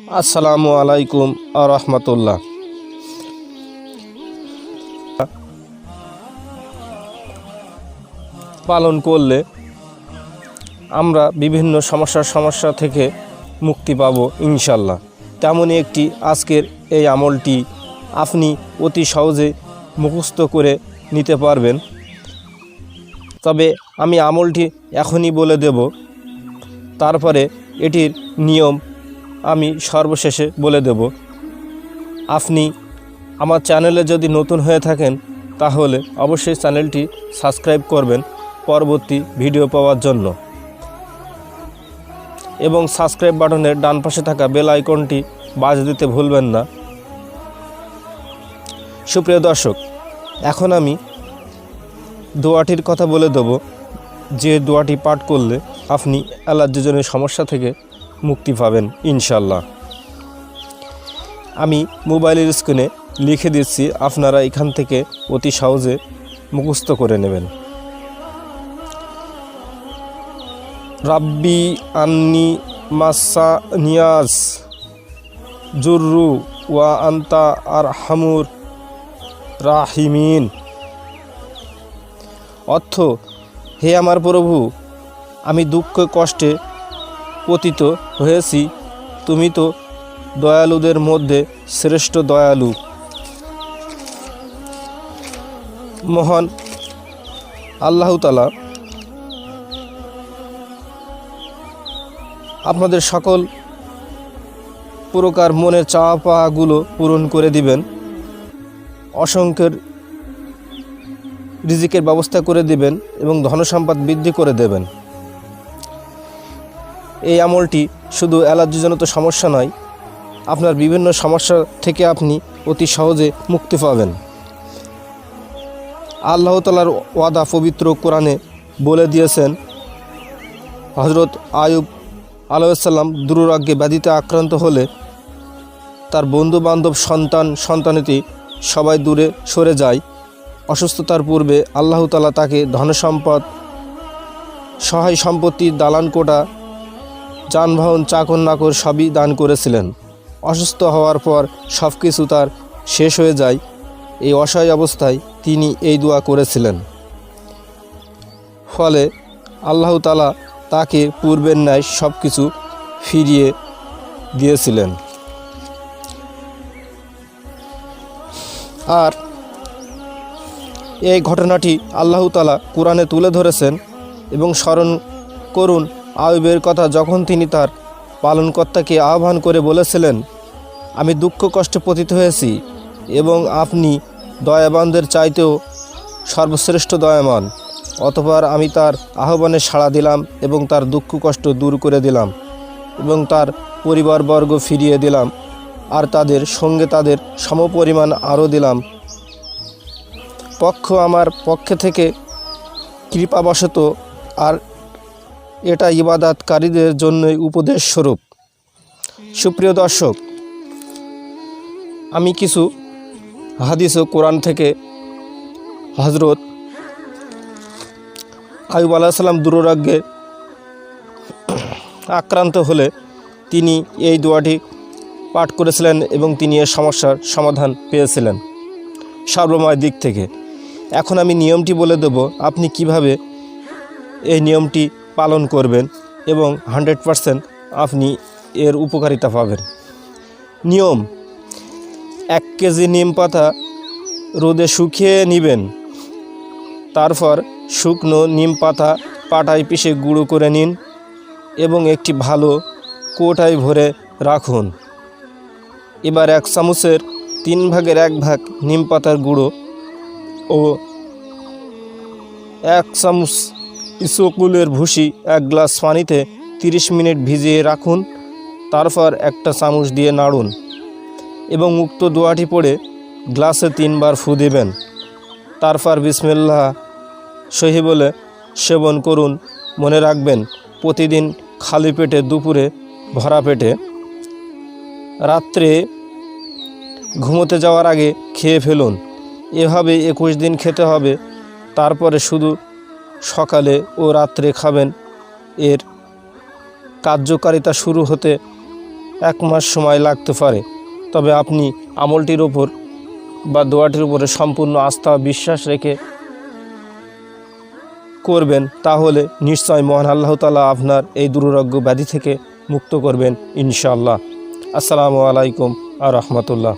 আসসালামু আলাইকুম রহমতুল্লাহ। পালন করলে আমরা বিভিন্ন সমস্যার সমস্যা থেকে মুক্তি পাবো ইনশাল্লাহ। তেমনই একটি আজকের এই আমলটি আপনি অতি সহজে মুখস্থ করে নিতে পারবেন। তবে আমি আমলটি এখনই বলে দেব। তারপরে এটির নিয়ম আমি সর্বশেষে বলে দেব, আপনি আমার চ্যানেলে যদি নতুন হয়ে থাকেন, তাহলে অবশ্যই চ্যানেলটি সাবস্ক্রাইব করবেন পরবর্তী ভিডিও পাওয়ার জন্য। এবং সাবস্ক্রাইব বাটনের ডান পাশে থাকা বেল আইকনটি বাজ দিতে ভুলবেন না। সুপ্রিয় দর্শক, এখন আমি দোয়াটির কথা বলে দেব, যে দোয়াটি পাঠ করলে আপনি অ্যালার্জিজনের সমস্যা থেকে মুক্তি পাবেন ইনশাল্লাহ আমি মোবাইলের স্ক্রিনে লিখে দিচ্ছি, আপনারা এখান থেকে অতি সহজে মুখস্থ করে নেবেন। রাব্বি আন্নি মাসা নিয়াজ, জুররু ওয়া আন্তা আর হামুর রাহিমিন। অর্থ, হে আমার প্রভু, আমি দুঃখ কষ্টে পতিত হয়েছি, তুমি তো দয়ালুদের মধ্যে শ্রেষ্ঠ দয়ালু। মহান আল্লাহ তালা আপনাদের সকল প্রকার মনের চাওয়া পাওয়াগুলো পূরণ করে দিবেন। অসংখ্যের রিজিকের ব্যবস্থা করে দিবেন এবং ধনসম্পদ বৃদ্ধি করে দেবেন। এই আমলটি শুধু অ্যালার্জিজনিত সমস্যা নয়, আপনার বিভিন্ন সমস্যা থেকে আপনি অতি সহজে মুক্তি পাবেন। আল্লাহ তালার ওয়াদা পবিত্র কোরআনে বলে দিয়েছেন হজরত আয়ুব আলাইসাল্লাম দুরাগ্যে ব্যাধিতে আক্রান্ত হলে তার বন্ধু বান্ধব সন্তান, সন্তানেতি সবাই দূরে সরে যায়। অসুস্থতার পূর্বে আল্লাহ তালা তাকে ধনসম্পদ, সহায় সম্পত্তি দালান কোটা যানবাহন, চাকর নাকর সবই দান করেছিলেন। অসুস্থ হওয়ার পর সব কিছু তার শেষ হয়ে যায়। এই অসহায় অবস্থায় তিনি এই দোয়া করেছিলেন। ফলে আল্লাহ তালা তাকে পূর্বের ন্যায় সব কিছু ফিরিয়ে দিয়েছিলেন। আর এই ঘটনাটি আল্লাহ তালা কোরআনে তুলে ধরেছেন এবং স্মরণ করুন আয়ুবের কথা যখন তিনি তার পালনকর্তাকে আহ্বান করে বলেছিলেন, আমি দুঃখ কষ্টে পতিত হয়েছি এবং আপনি দয়াবানদের চাইতেও সর্বশ্রেষ্ঠ দয়ামান অতপর আমি তার আহ্বানে সাড়া দিলাম এবং তার দুঃখ কষ্ট দূর করে দিলাম এবং তার পরিবারবর্গ ফিরিয়ে দিলাম আর তাদের সঙ্গে তাদের সমপরিমাণ আরও দিলাম। পক্ষ আমার পক্ষে থেকে কৃপাবশত আর এটা ইবাদাতকারীদের জন্যই উপদেশ স্বরূপ। সুপ্রিয় দর্শক, আমি কিছু হাদিস ও কোরআন থেকে হজরত আয়ুব আলাহিসাল্লাম দুরাগ্যে আক্রান্ত হলে তিনি এই দোয়াটি পাঠ করেছিলেন এবং তিনি এর সমস্যার সমাধান পেয়েছিলেন সর্বময় দিক থেকে। এখন আমি নিয়মটি বলে দেব, আপনি কীভাবে এই নিয়মটি পালন করবেন এবং হান্ড্রেড পারসেন্ট আপনি এর উপকারিতা পাবেন। নিয়ম, এক কেজি নিম পাতা রোদে শুকিয়ে নেবেন। তারপর শুকনো নিম পাতা পাটায় পিষে গুঁড়ো করে নিন এবং একটি ভালো কোটায় ভরে রাখুন। এবার এক চামচের তিন ভাগের এক ভাগ নিম পাতার গুঁড়ো ও এক চামচ ইসকুলের ভুসি এক গ্লাস পানিতে 30 মিনিট ভিজিয়ে রাখুন, তারপর একটা চামচ দিয়ে নাড়ুন এবং উক্ত দোয়াটি পড়ে গ্লাসে তিনবার ফু দেবেন। তারপর বিসমিল্লাহ সহি বলে সেবন করুন। মনে রাখবেন, প্রতিদিন খালি পেটে দুপুরে ভরা পেটে। রাত্রে ঘুমোতে যাওয়ার আগে খেয়ে ফেলুন। এভাবে একুশ দিন খেতে হবে। তারপরে শুধু সকালে ও রাত্রে খাবেন। এর কার্যকারিতা শুরু হতে এক মাস সময় লাগতে পারে। তবে আপনি আমলটির ওপর বা দোয়াটির উপরে সম্পূর্ণ আস্থা বিশ্বাস রেখে করবেন, তাহলে নিশ্চয় মহান আল্লাহ তালা আপনার এই দুরারোগ্য ব্যাধি থেকে মুক্ত করবেন ইনশাআল্লাহ। আসসালামু আলাইকুম আ রহমতুল্লাহ।